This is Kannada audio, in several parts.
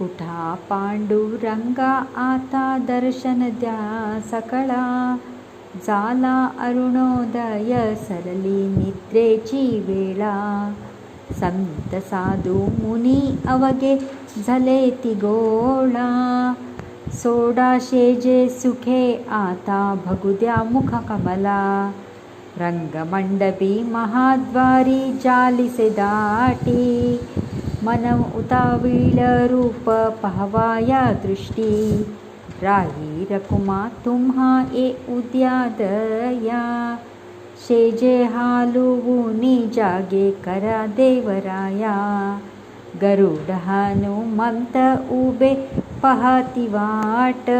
उठा पांडुरंगा आता दर्शन द्या सकळा. झाला अरुणोदय सरली निद्रेची वेळा. संत साधू मुनी अवगे झाले ती गोळा. सोडा शेजे सुखे आता भगुद्या मुख कमला. रंगमंडपी महाद्वारी जालिसे दाटी. मनमुताविळरूप पहवाया दृष्टि। रागीरपुमा तुम्हा ए उद्यादया। शेजे शेजेहालुवुनि जागे करा देवराया। गरुडहनुमन्त उबे पहति वाट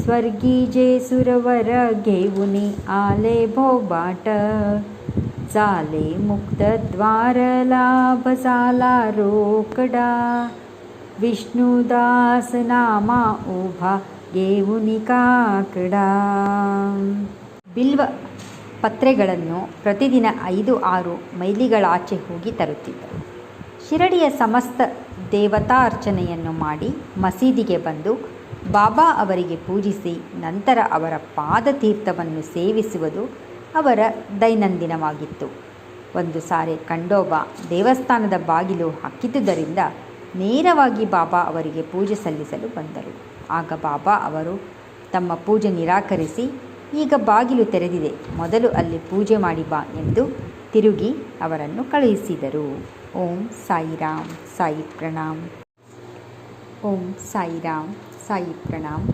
स्वर्गीजे सुरवर घे आले भोबाट चाले मुक्त द्वार लाभ झाला रोकडा विष्णुदास नामा उभा घेऊनी ಕಾಕಡ ಬಿಲ್ವ ಪತ್ರೆಗಳನ್ನು ಪ್ರತಿದಿನ ಐದು ಆರು ಮೈಲಿಗಳಾಚೆ ಹೋಗಿ ತರುತ್ತಿದ್ದರು ಶಿರಡಿಯ ಸಮಸ್ತ ದೇವತಾರ್ಚನೆಯನ್ನು ಮಾಡಿ ಮಸೀದಿಗೆ ಬಂದು ಬಾಬಾ ಅವರಿಗೆ ಪೂಜಿಸಿ ನಂತರ ಅವರ ಪಾದತೀರ್ಥವನ್ನು ಸೇವಿಸುವುದು ಅವರ ದೈನಂದಿನವಾಗಿತ್ತು. ಒಂದು ಸಾರಿ ಕಂಡೋಬ ದೇವಸ್ಥಾನದ ಬಾಗಿಲು ಹಾಕಿದ್ದುದರಿಂದ ನೇರವಾಗಿ ಬಾಬಾ ಅವರಿಗೆ ಪೂಜೆ ಸಲ್ಲಿಸಲು ಬಂದರು. ಆಗ ಬಾಬಾ ಅವರು ತಮ್ಮ ಪೂಜೆ ನಿರಾಕರಿಸಿ, ಈಗ ಬಾಗಿಲು ತೆರೆದಿದೆ, ಮೊದಲು ಅಲ್ಲಿ ಪೂಜೆ ಮಾಡಿ ಬಾ ಎಂದು ತಿರುಗಿ ಅವರನ್ನು ಕಳುಹಿಸಿದರು. ಓಂ ಸಾಯಿರಾಮ್ ಸಾಯಿ ಪ್ರಣಾಮ್. ಓಂ ಸಾಯಿರಾಮ್ ಸಾಯಿ ಪ್ರಣಾಮ್.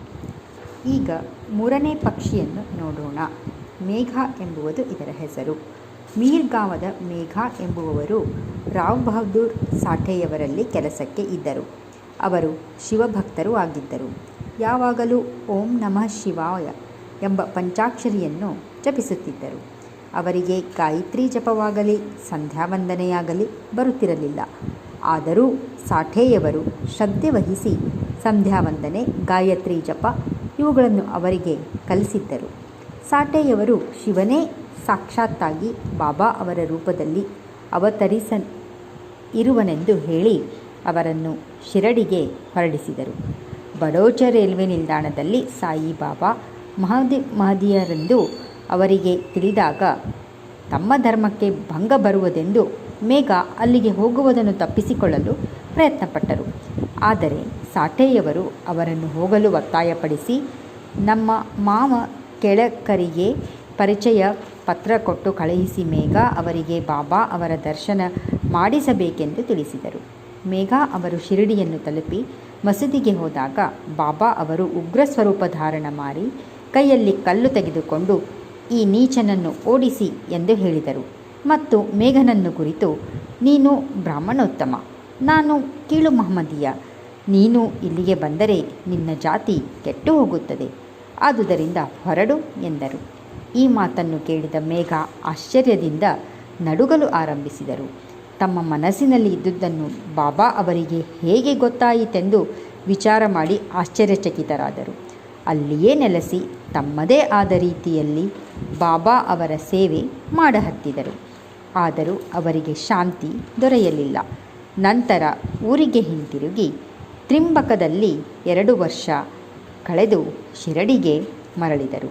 ಈಗ ಮೂರನೇ ಪಕ್ಷಿಯನ್ನು ನೋಡೋಣ. ಮೇಘ ಎಂಬುವುದು ಇದರ ಹೆಸರು. ಮೀರ್ಗಾಂವದ ಮೇಘ ಎಂಬುವವರು ರಾವ್ ಬಹದ್ದೂರ್ ಸಾಠೆಯವರಲ್ಲಿ ಕೆಲಸಕ್ಕೆ ಇದ್ದರು. ಅವರು ಶಿವಭಕ್ತರು ಆಗಿದ್ದರು. ಯಾವಾಗಲೂ ಓಂ ನಮಃ ಶಿವಾಯ ಎಂಬ ಪಂಚಾಕ್ಷರಿಯನ್ನು ಜಪಿಸುತ್ತಿದ್ದರು. ಅವರಿಗೆ ಗಾಯತ್ರಿ ಜಪವಾಗಲಿ, ಸಂಧ್ಯಾವಂದನೆಯಾಗಲಿ ಬರುತ್ತಿರಲಿಲ್ಲ. ಆದರೂ ಸಾಠೆಯವರು ಶ್ರದ್ಧೆ ವಹಿಸಿ ಸಂಧ್ಯಾವಂದನೆ, ಗಾಯತ್ರಿ ಜಪ ಇವುಗಳನ್ನು ಅವರಿಗೆ ಕಲಿಸಿದ್ದರು. ಸಾಠೆಯವರು ಶಿವನೇ ಸಾಕ್ಷಾತ್ತಾಗಿ ಬಾಬಾ ಅವರ ರೂಪದಲ್ಲಿ ಅವತರಿಸ ಇರುವನೆಂದು ಹೇಳಿ ಅವರನ್ನು ಶಿರಡಿಗೆ ಹೊರಡಿಸಿದರು. ಬಡೋಚ ರೈಲ್ವೆ ನಿಲ್ದಾಣದಲ್ಲಿ ಸಾಯಿಬಾಬಾ ಮಹದಿ ಮಹದಿಯರೆಂದು ಅವರಿಗೆ ತಿಳಿದಾಗ ತಮ್ಮ ಧರ್ಮಕ್ಕೆ ಭಂಗ ಬರುವುದೆಂದು ಮೇಘ ಅಲ್ಲಿಗೆ ಹೋಗುವುದನ್ನು ತಪ್ಪಿಸಿಕೊಳ್ಳಲು ಪ್ರಯತ್ನಪಟ್ಟರು. ಆದರೆ ಸಾಠೆಯವರು ಅವರನ್ನು ಹೋಗಲು ಒತ್ತಾಯಪಡಿಸಿ, ನಮ್ಮ ಮಾವ ಕೆಳಕರಿಗೆ ಪರಿಚಯ ಪತ್ರ ಕೊಟ್ಟು ಕಳುಹಿಸಿ ಮೇಘ ಅವರಿಗೆ ಬಾಬಾ ಅವರ ದರ್ಶನ ಮಾಡಿಸಬೇಕೆಂದು ತಿಳಿಸಿದರು. ಮೇಘ ಅವರು ಶಿರಡಿಯನ್ನು ತಲುಪಿ ಮಸೀದಿಗೆ ಹೋದಾಗ ಬಾಬಾ ಅವರು ಉಗ್ರ ಸ್ವರೂಪ ಧಾರಣ ಮಾಡಿ ಕೈಯಲ್ಲಿ ಕಲ್ಲು ತೆಗೆದುಕೊಂಡು, ಈ ನೀಚನನ್ನು ಓಡಿಸಿ ಎಂದು ಹೇಳಿದರು. ಮತ್ತು ಮೇಘನನ್ನು ಕುರಿತು, ನೀನು ಬ್ರಾಹ್ಮಣೋತ್ತಮ, ನಾನು ಕೀಳು ಮಹಮ್ಮದಿಯ, ನೀನು ಇಲ್ಲಿಗೆ ಬಂದರೆ ನಿನ್ನ ಜಾತಿ ಕೆಟ್ಟು ಹೋಗುತ್ತದೆ. ಆದುದರಿಂದ ಹೊರಡು ಎಂದರು. ಈ ಮಾತನ್ನು ಕೇಳಿದ ಮೇಘ ಆಶ್ಚರ್ಯದಿಂದ ನಡುಗಲು ಆರಂಭಿಸಿದರು. ತಮ್ಮ ಮನಸ್ಸಿನಲ್ಲಿ ಇದ್ದುದನ್ನು ಬಾಬಾ ಅವರಿಗೆ ಹೇಗೆ ಗೊತ್ತಾಯಿತೆಂದು ವಿಚಾರ ಮಾಡಿ ಆಶ್ಚರ್ಯಚಕಿತರಾದರು. ಅಲ್ಲಿಯೇ ನೆಲೆಸಿ ತಮ್ಮದೇ ಆದ ರೀತಿಯಲ್ಲಿ ಬಾಬಾ ಅವರ ಸೇವೆ ಮಾಡಹತ್ತಿದರು. ಆದರೂ ಅವರಿಗೆ ಶಾಂತಿ ದೊರೆಯಲಿಲ್ಲ. ನಂತರ ಊರಿಗೆ ಹಿಂತಿರುಗಿ ತ್ರಿಂಬಕದಲ್ಲಿ ಎರಡು ವರ್ಷ ಕಳೆದು ಶಿರಡಿಗೆ ಮರಳಿದರು.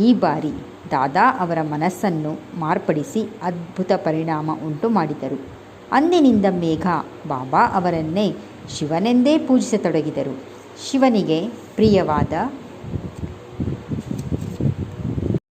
ಈ ಬಾರಿ ದಾದಾ ಅವರ ಮನಸ್ಸನ್ನು ಮಾರ್ಪಡಿಸಿ ಅದ್ಭುತ ಪರಿಣಾಮ ಉಂಟು ಮಾಡಿದರು. ಅಂದಿನಿಂದ ಮೇಘ ಬಾಬಾ ಅವರನ್ನೇ ಶಿವನೆಂದೇ ಪೂಜಿಸತೊಡಗಿದರು. ಶಿವನಿಗೆ ಪ್ರಿಯವಾದ